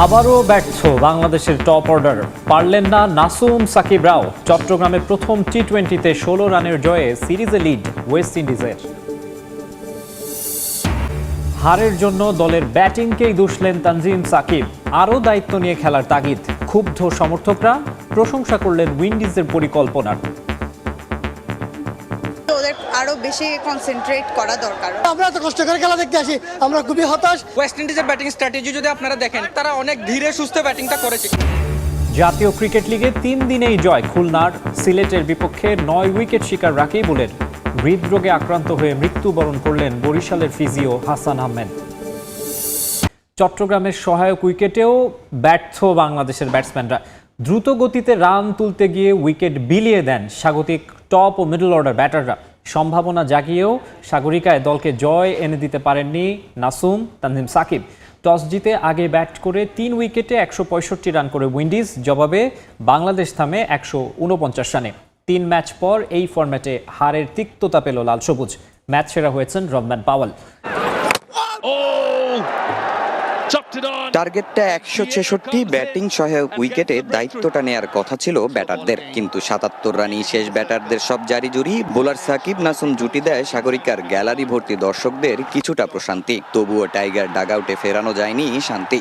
আবারও ব্যর্থ বাংলাদেশের টপ অর্ডার পারলেন না নাসুম সাকিব রাও। চট্টগ্রামের প্রথম টি টোয়েন্টিতে ষোলো রানের জয়ে সিরিজে লিড ওয়েস্ট ইন্ডিজের হারের জন্য দলের ব্যাটিংকেই দুষলেন তানজিম সাকিব। আরও দায়িত্ব নিয়ে খেলার তাগিদ। ক্ষুব্ধ সমর্থকরা প্রশংসা করলেন উইন্ডিজের পরিকল্পনার। বেশি কনসেন্ট্রেট করা দরকার। আমরা এত কষ্ট করে খেলা দেখতে আসি আমরা খুবই হতাশ। ওয়েস্ট ইন্ডিজের ব্যাটিং স্ট্র্যাটেজি যদি আপনারা দেখেন তারা অনেক ধীরে সুস্থে ব্যাটিংটা করেছে। জাতীয় ক্রিকেট লিগে তিন দিনেই জয় খুলনার সিলেটের বিপক্ষে নয় উইকেট শিকার রাকিবুলের হৃদরোগে আক্রান্ত হয়ে মৃত্যুবরণ করলেন বরিশালের ফিজিও হাসান আহমেদ। চট্টগ্রামের সহায়ক উইকেটেও ব্যর্থ বাংলাদেশের ব্যাটসম্যানরা দ্রুত গতিতে রান তুলতে গিয়ে উইকেট বিলিয়ে দেন স্বাগতিক টপ ও মিডল অর্ডার ব্যাটাররা সম্ভাবনা জাগিয়েও সাগরিকায় দলকে জয় এনে দিতে পারেননি নাসুম তানজিম সাকিব। টস জিতে আগে ব্যাট করে তিন উইকেটে একশো পঁয়ষট্টি রান করে উইন্ডিজ, জবাবে বাংলাদেশ থামে একশো উনপঞ্চাশ রানে। তিন ম্যাচ পর এই ফরম্যাটে হারের তিক্ততা পেল লাল সবুজ। ম্যাচ সেরা হয়েছেন রহমান পাওয়াল। On. টার্গেটটা একশো ছেষট্টি, ব্যাটিং সহায়ক উইকেটে দায়িত্বটা নেয়ার কথা ছিল ব্যাটারদের। কিন্তু সাতাত্তর রানই শেষ ব্যাটারদের সব জারি জুরি। বোলার সাকিব নাসুম জুটি দেয় সাগরিকার গ্যালারি ভর্তি দর্শকদের কিছুটা প্রশান্তি। তবুও টাইগার ডাগআউটে ফেরানো যায়নি শান্তি।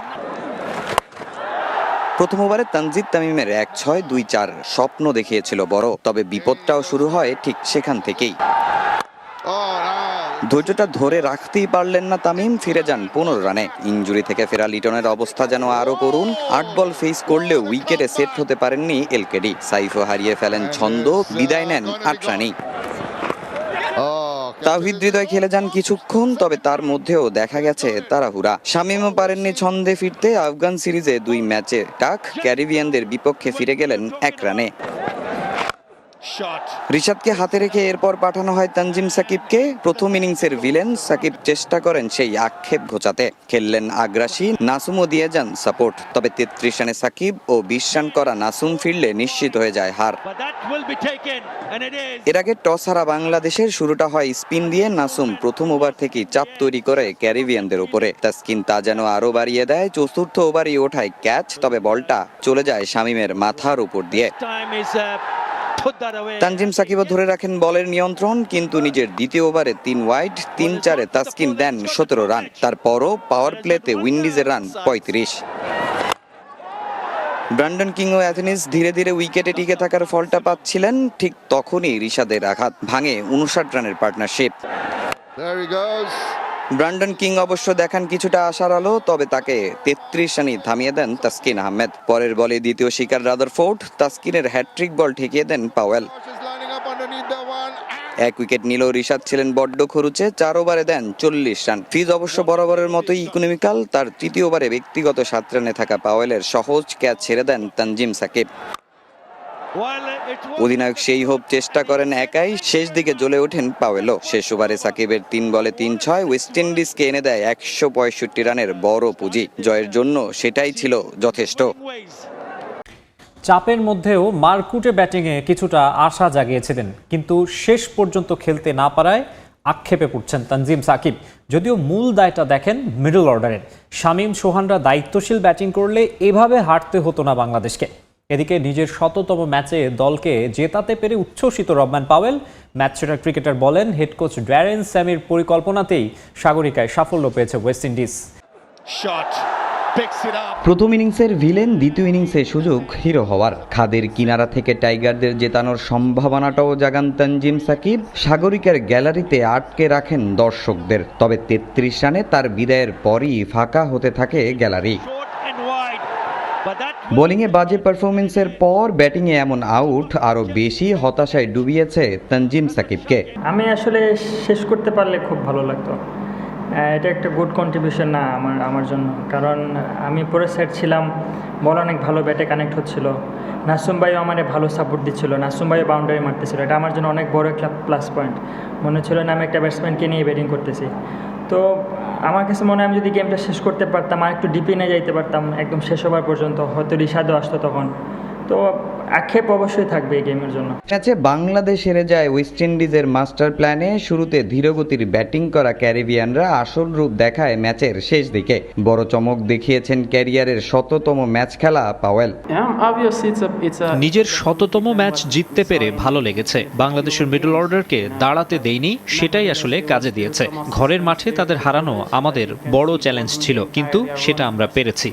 প্রথম ওভারে তানজিদ তামিমের এক ছয় দুই চার স্বপ্ন দেখিয়েছিল বড়। তবে বিপদটাও শুরু হয় ঠিক সেখান থেকেই। ধৈর্যটা ধরে রাখতেই পারলেন না তামিম ফিরে যান পনেরো রানে। ইঞ্জুরি থেকে ফেরা লিটনের অবস্থা যেন আরও করুন আট বল ফেস করলেও উইকেটে সেট হতে পারেননি এলকেডি। সাইফও হারিয়ে ফেলেন ছন্দ বিদায় নেন আট রানেই। তাহিদ হৃদয় খেলে যান কিছুক্ষণ তবে তার মধ্যেও দেখা গেছে তাড়াহুড়া। শামিমও পারেননি ছন্দে ফিরতে আফগান সিরিজে দুই ম্যাচে টাক ক্যারিবিয়ানদের বিপক্ষে ফিরে গেলেন এক রানে. রিশাদকে হাতে রেখে এরপর পাঠানো হয় তানজিম সাকিবকে। প্রথম ইনিংসের ভিলেন সাকিব চেষ্টা করেন সেই আক্ষেপ ঘোচাতে। খেললেন আগ্রাসী নাসুমও দিয়ে যান সাপোর্ট। তবে তেত্রিশ রানে সাকিব ও বিশ রান করা নাসুম ফিরলে নিশ্চিত হয়ে যায় হার. এর আগে টস হারা বাংলাদেশের শুরুটা হয় স্পিন দিয়ে নাসুম প্রথম ওভার থেকেই চাপ তৈরি করে ক্যারিবিয়ানদের উপরে। তাস্কিন তা যেন আরও বাড়িয়ে দেয় চতুর্থ ওভারই ওঠায় ক্যাচ তবে বলটা চলে যায় শামিমের মাথার উপর দিয়ে। তানজিম সাকিবও ধরে রাখেন বলের নিয়ন্ত্রণ কিন্তু নিজের দ্বিতীয় ওভারে তিন ওয়াইড তিন চারে তাসকিন দেন সতেরো রান। তারপরও পাওয়ার প্লেতে উইন্ডিজের রান পঁয়ত্রিশ। ব্রান্ডন কিং ও অ্যাথেনিস ধীরে ধীরে উইকেটে টিকে থাকার ফলটা পাচ্ছিলেন ঠিক তখনই রিশাদের আঘাত ভাঙে উনষাট রানের partnership. There he goes. Brandon King অবশ্য দেখান কিছুটা আশার আলো, তবে তাকে তেত্রিশ রানই থামিয়ে দেন তাসকিন আহমেদ। পরের বলে দ্বিতীয় শিকার রাদার রাদারফোর্ড, তাসকিনের হ্যাট্রিক বল ঠেকিয়ে দেন পাওয়েল. এক উইকেট নিলেও রিশাদ ছিলেন বড্ড খরুচে, চার ওভারে দেন চল্লিশ রান। ফিজ অবশ্য বরাবরের মতোই ইকোনমিক্যাল তার তৃতীয় ওভারে ব্যক্তিগত সাত রানে থাকা পাওয়েলের সহজ ক্যাচ ছেড়ে দেন তানজিম সাকিব। অধিনায়ক সেই হোপ চেষ্টা করেন একাই, শেষ দিকে জ্বলে ওঠেন পাওয়েলও শেষ ওভারে সাকিবের তিন বলে তিন ছয়, ওয়েস্ট ইন্ডিজকে এনে দেয় একশো পঁয়ষট্টি রানের বড় পুঁজি। জয়ের জন্য সেটাই ছিল যথেষ্ট। চাপের মধ্যেও মারকুটে ব্যাটিংয়ে কিছুটা আশা জাগিয়েছিলেন, কিন্তু শেষ পর্যন্ত খেলতে না পারায় আক্ষেপে পড়ছেন তানজিম সাকিব। যদিও মূল দায়টা দেখেন মিডল অর্ডারের। শামীম সোহানরা দায়িত্বশীল ব্যাটিং করলে এভাবে হারতে হতো না বাংলাদেশকে। এদিকে নিজের শততম ম্যাচে দলকে জেতাতে পেরে উচ্ছ্বসিত রহমান পাওয়েল। ম্যাচ সেরা ক্রিকেটার বলেন হেড কোচ ড্যারেন স্যামির পরিকল্পনাতেই সাগরিকায় সাফল্য পেয়েছে ওয়েস্ট ইন্ডিজ. প্রথম ইনিংসের ভিলেন দ্বিতীয় ইনিংসে সুযোগ হিরো হওয়ার। খাদের কিনারা থেকে টাইগারদের জেতানোর সম্ভাবনাটাও জাগান তানজিম সাকিব। সাগরিকার গ্যালারিতে আটকে রাখেন দর্শকদের। তবে তেত্রিশ রানে তার বিদায়ের পরই ফাঁকা হতে থাকে গ্যালারি। বোলিংয়ে বাজে পারফরমেন্সের পর ব্যাটিংয়ে এমন আউট আরও বেশি হতাশায় ডুবিয়েছে তানজিম সাকিবকে। আমি আসলে শেষ করতে পারলে খুব ভালো লাগতো। এটা একটা গুড কন্ট্রিবিউশন না আমার আমার জন্য। কারণ আমি পুরো সেট ছিলাম, বল অনেক ভালো ব্যাটে কানেক্ট হচ্ছিল। নাসুম ভাইও আমার ভালো সাপোর্ট দিচ্ছিল, নাসুম ভাইও বাউন্ডারি মারতেছিল। এটা আমার জন্য অনেক বড় একটা প্লাস পয়েন্ট মনে হচ্ছিল না, আমি একটা ব্যাটসম্যানকে নিয়ে ব্যাটিং করতেছি। তো আমার কাছে মনে হয় আমি যদি গেমটা শেষ করতে পারতাম আর একটু ডিপে নিয়ে যাইতে পারতাম, একদম শেষ হবার পর্যন্ত, হয়তো রিসাদও আসতো তখন। তো আক্ষেপ অবশ্যই থাকবে এই গেমের জন্য। ম্যাচে বাংলাদেশ হেরে যায় ওয়েস্ট ইন্ডিজের মাস্টার প্ল্যানে শুরুতে ধীরগতির ব্যাটিং করা ক্যারিবিয়ানরা আসল রূপ দেখায় ম্যাচের শেষ দিকে। বড় চমক দেখিয়েছেন ক্যারিয়ারের শততম ম্যাচ খেলা পাওয়েল। নিজের শততম ম্যাচ জিততে পেরে ভালো লেগেছে। বাংলাদেশের মিডল অর্ডারকে দাঁড়াতে দেইনি সেটাই আসলে কাজে দিয়েছে। ঘরের মাঠে তাদের হারানো আমাদের বড় চ্যালেঞ্জ ছিল কিন্তু সেটা আমরা পেরেছি।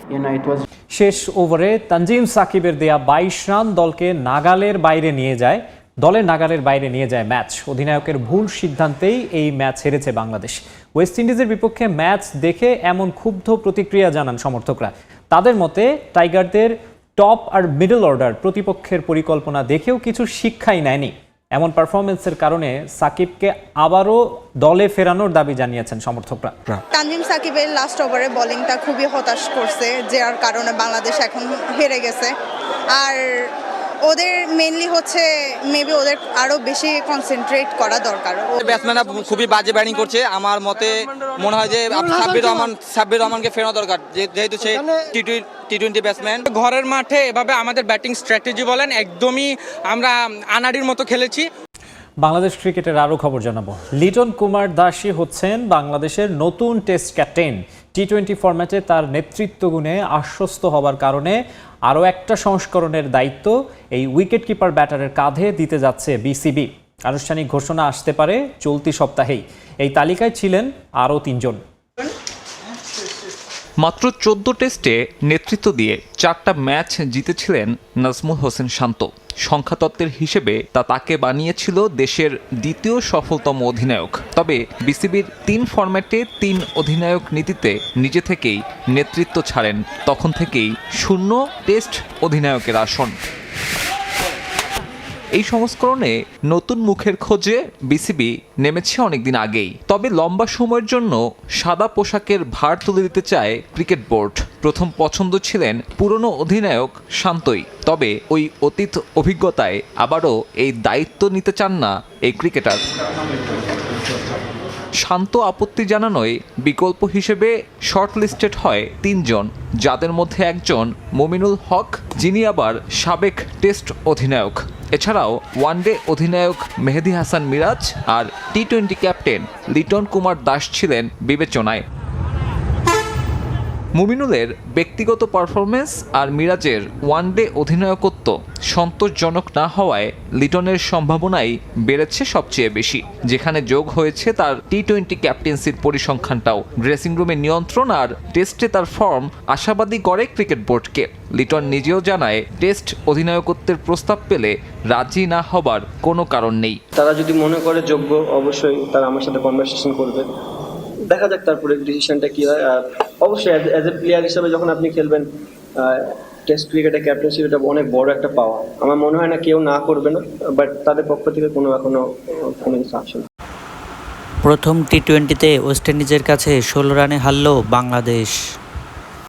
শেষ ওভারে তানজিম সাকিবের দেয়া বাইশ রান দলকে নাগালের বাইরে নিয়ে যায় দলের নাগালের বাইরে নিয়ে যায় ম্যাচ। অধিনায়কের ভুল সিদ্ধান্তেই এই ম্যাচ হেরেছে বাংলাদেশ। ওয়েস্ট ইন্ডিজের বিপক্ষে ম্যাচ দেখে এমন ক্ষুব্ধ প্রতিক্রিয়া জানান সমর্থকরা। তাদের মতে, টাইগারদের টপ আর মিডল অর্ডার প্রতিপক্ষের পরিকল্পনা দেখেও কিছু শিক্ষাই নেয়নি। এমন পারফরমেন্সের কারণে সাকিবকে আবারও দলে ফেরানোর দাবি জানিয়েছেন সমর্থকরা। তানজিম সাকিবের লাস্ট ওভারে বোলিংটা খুবই হতাশ করছে যার কারণে বাংলাদেশ এখন হেরে গেছে। আর ওদের মেনলি হচ্ছে মেবি ওদের আরও বেশি কনসেন্ট্রেট করা দরকার। ব্যাটসম্যানরা খুবই বাজে ব্যাটিং করছে। আমার মতে মনে হয় যে সাব্বির রহমান সাব্বির রহমানকে ফেরানো দরকার। যেহেতু সে টি টি টোয়েন্টি ব্যাটসম্যান ঘরের মাঠে এভাবে আমাদের ব্যাটিং স্ট্র্যাটেজি বলেন একদমই আমরা আনাড়ির মতো খেলেছি। বাংলাদেশ ক্রিকেটের আরও খবর জানাব। লিটন কুমার দাসী হচ্ছেন বাংলাদেশের নতুন টেস্ট ক্যাপ্টেন। টি টোয়েন্টি ফরম্যাটে তার নেতৃত্ব গুণে আশ্বস্ত হবার কারণে আরও একটা সংস্করণের দায়িত্ব এই উইকেট কিপার ব্যাটারের কাঁধে দিতে যাচ্ছে বিসিবি। আনুষ্ঠানিক ঘোষণা আসতে পারে চলতি সপ্তাহেই। এই তালিকায় ছিলেন আরও তিনজন। মাত্র চোদ্দ টেস্টে নেতৃত্ব দিয়ে চারটা ম্যাচ জিতেছিলেন নাজমুল হোসেন শান্ত। সংখ্যাতত্ত্বের হিসেবে তা তাকে বানিয়েছিল দেশের দ্বিতীয় সফলতম অধিনায়ক। তবে বিসিবির তিন ফরম্যাটে তিন অধিনায়ক নীতিতে নিজে থেকেই নেতৃত্ব ছাড়েন। তখন থেকেই শূন্য টেস্ট অধিনায়কের আসন। এই সংস্করণে নতুন মুখের খোঁজে বিসিবি নেমেছে অনেকদিন আগেই। তবে লম্বা সময়ের জন্য সাদা পোশাকের ভার তুলে দিতে চায় ক্রিকেট বোর্ড। প্রথম পছন্দ ছিলেন পুরনো অধিনায়ক শান্তই। তবে ওই অতীত অভিজ্ঞতায় আবারও এই দায়িত্ব নিতে চান না এই ক্রিকেটার। শান্ত আপত্তি জানানোয় বিকল্প হিসেবে শর্টলিস্টেড হয় তিনজন, যাদের মধ্যে একজন মমিনুল হক, যিনি আবার সাবেক টেস্ট অধিনায়ক। এছাড়াও ওয়ানডে অধিনায়ক মেহেদি হাসান মিরাজ আর T twenty captain Liton Kumar Das ছিলেন বিবেচনায়। মুমিনুলের ব্যক্তিগত পারফরমেন্স আর মিরাজের ওয়ানডে অধিনায়কত্ব সন্তোষজনক না হওয়ায় লিটনের সম্ভাবনাই বেড়েছে সবচেয়ে বেশি, যেখানে যোগ হয়েছে তার টি টোয়েন্টি ক্যাপ্টেন্সির পরিসংখ্যানটাও। ড্রেসিং রুমে নিয়ন্ত্রণ আর টেস্টে তার ফর্ম আশাবাদী করে ক্রিকেট বোর্ডকে। লিটন নিজেও জানায়, টেস্ট অধিনায়কত্বের প্রস্তাব পেলে রাজি না হবার কোনো কারণ নেই। তারা যদি মনে করে যোগ্য, অবশ্যই তারা আমার সাথে কনভারসেশন করবে। দেখা যাক তারপরে ডিসিশনটা কি হয়। আর অবশ্যই অ্যাজ এ প্লেয়ার হিসেবে যখন আপনি খেলবেন টেস্ট ক্রিকেটে ক্যাপ্টেনশিপ এটা অনেক বড় একটা পাওয়া আমার মনে হয় না কেউ না করবে না বাট তাদের পক্ষ থেকে কোনো এখনও কোনো কিছু আসে না। প্রথম টি টোয়েন্টিতে ওয়েস্ট ইন্ডিজের কাছে ষোলো রানে হারল বাংলাদেশ।